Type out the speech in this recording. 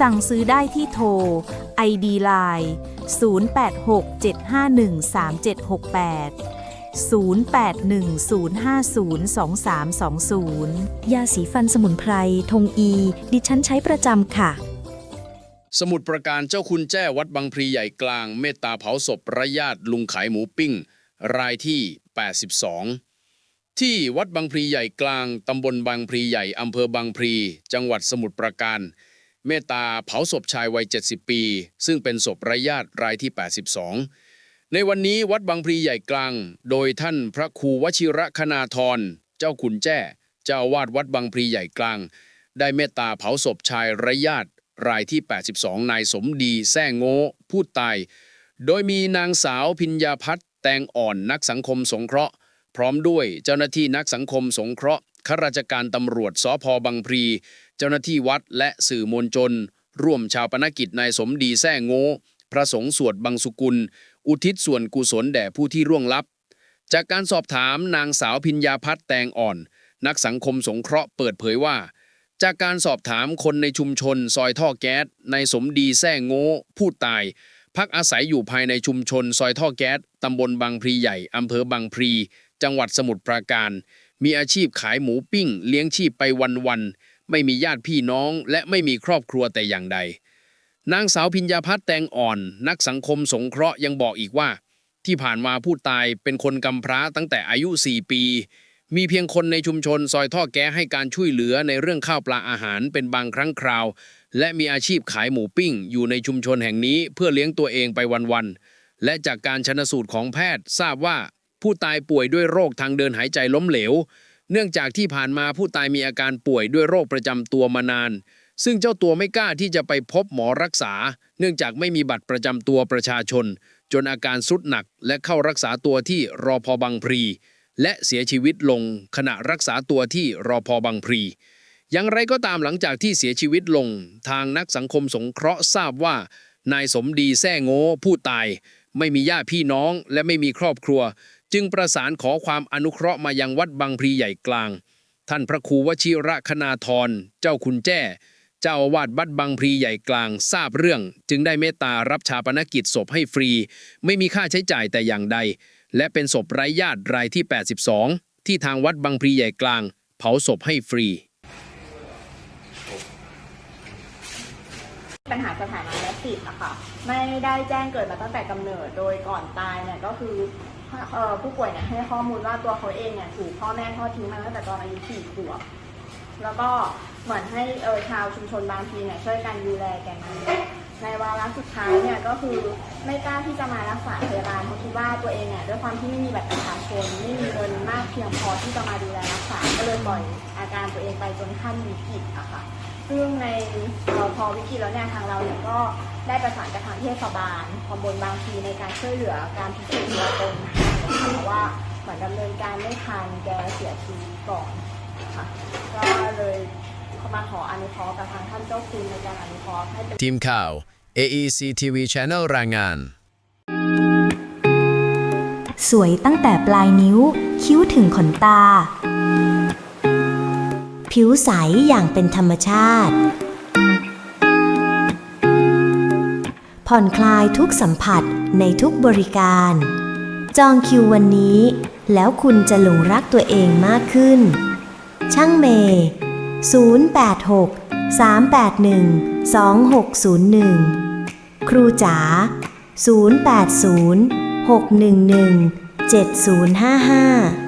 สั่งซื้อได้ที่โทร ID Line 0867513768 0810502320 ยาสีฟันสมุนไพร ทงอี ดิฉันใช้ประจำค่ะ สมุดประการเจ้าคุณแจ้วัดบางพลีใหญ่กลาง เมตตาเผาศพระญาติลุงขายหมูปิ้ง รายที่ 82 ที่วัดบางพลีใหญ่กลาง ตำบลบางพลีใหญ่ อำเภอบางพลี จังหวัดสมุทรปราการ เมตตาเผาศพชายวัย 70 ปี ซึ่งเป็นศพระญาติรายที่ 82 ในวันนี้วัดบางพลีใหญ่กลาง โดยท่านพระครูวชิระคณาธร เจ้าขุนแจ้ เจ้าวาดวัดบางพลีใหญ่กลาง ได้เมตตาเผาศพชายระญาติรายที่ 82 นายสมดีแซ่งโง่ผู้ตาย โดยมีนางสาวพิญญาพัฒน์แตงอ่อนนักสังคมสงเคราะห์ พร้อมด้วยเจ้าหน้าที่นักสังคมสงเคราะห์ ข้าราชการตำรวจสพบางพลี เจ้าหน้าที่วัดและสื่อมวลชน ร่วมชาวปนกิจนายสมดีแซ่งโง่พระสงฆ์สวดบังสุกุล อุทิศส่วนกุศลแด่ผู้ที่ร่วงลับ จากการสอบถามนางสาวพิญญาพัฒน์แตงอ่อน นักสังคมสงเคราะห์เปิดเผยว่า จากการสอบถามคนในชุมชน ซอยท่อแก๊สในสมดีแซ่งโง่ผู้ตาย พักอาศัยอยู่ภายในชุมชน ซอยท่อแก๊สตำบลบางพลีใหญ่อำเภอบางพลีจังหวัดสมุทรปราการ มีอาชีพขายหมูปิ้ง เลี้ยงชีพไปวันๆไม่มีญาติพี่น้อง และไม่มีครอบครัวแต่อย่างใด นางสาวพิญญาพัฒน์แตงอ่อน นักสังคมสงเคราะห์ยังบอกอีกว่า ที่ผ่านมาผู้ตายเป็นคนกำพร้าตั้งแต่อายุ 4 ปี มีเพียงคนในชุมชนซอยท่อแก้ให้การช่วยเหลือในเรื่องข้าวปลาอาหารเป็นบางครั้งคราว และมีอาชีพขายหมูปิ้ง อยู่ในชุมชนแห่งนี้เพื่อเลี้ยงตัวเองไปวันๆและจากการชนสูตรของแพทย์ทราบว่า ผู้ตายป่วยด้วยโรคทางเดินหายใจล้มเหลว เนื่องจากที่ผ่านมาผู้ตายมีอาการป่วยด้วยโรคประจำตัวมานาน ซึ่งเจ้าตัวไม่กล้าที่จะไปพบหมอรักษา เนื่องจากไม่มีบัตรประจำตัวประชาชน จนอาการสุดหนักและเข้ารักษาตัวที่รอพอบางพลีและเสียชีวิตลงขณะรักษาตัวที่รอพอบางพลีอย่างไรก็ตามหลังจากที่เสียชีวิตลง ทางนักสังคมสงเคราะห์ทราบว่า นายสมดีแซ่โง่ผู้ตาย ไม่มีญาติพี่น้องและไม่มีครอบครัว จึงประสานขอความอนุเคราะห์มายังวัดบางพลีใหญ่กลาง ท่านพระครูวชิระคณาธรเจ้าคุณแจ้ เจ้าวาสวัดบางพลีใหญ่กลาง ทราบเรื่อง จึงได้เมตตารับชาปนกิจศพให้ฟรี ไม่มีค่าใช้จ่ายแต่อย่างใด และเป็นศพไร้ญาติรายที่ 82 ที่ทางวัดบางพลีใหญ่กลาง เผาศพให้ฟรี ปัญหาสถานะและสิทธิ์นะคะไม่ได้แจ้งเกิดมาตั้งแต่กำเนิดโดยก่อนตายเนี่ยก็คือ ผู้ป่วยเนี่ยให้ข้อมูลว่าตัวเขาเองเนี่ยถูกพ่อแม่ทอดทิ้งมาตั้งแต่ตอนอายุสี่ขวบแล้วก็เหมือนให้เออชาวชุมชนบางทีเนี่ยช่วยกันดูแลแกมาในวาระสุดท้ายเนี่ยก็คือไม่กล้าที่จะมารักษาพยาบาลเพราะคิดว่าตัวเองเนี่ยด้วยความที่ไม่มีบัตรประชาชนไม่มีเงินมากเพียงพอที่จะมาดูแลรักษาก็เลยปล่อยอาการตัวเองไปจนขั้นวิกฤตอะค่ะ ซึ่งในเอ่อพอวิกฤตแล้วเนี่ยทางเราเนี่ยก็ได้ประสานกับทางเทศบาลตำบลบางพลีในการช่วยเหลือการพิสูจน์ตัวตนนะคะเพราะว่าเหมือนดำเนินการไม่ทันแกเสียชีวิตก่อนค่ะก็เลยมาขออนุเคราะห์กับทางท่านเจ้าคุณในการอนุเคราะห์ให้เป็นทีมข่าว AEC TV Channel รายงาน สวยตั้งแต่ปลายนิ้ว คิ้วถึงขนตา ผิวใสอย่างเป็นธรรมชาติ ผ่อนคลายทุกสัมผัสในทุกบริการ จองคิววันนี้ แล้วคุณจะหลงรักตัวเองมากขึ้น ช่างเมย์086 381 2601 ครูจ๋า 080 611 7055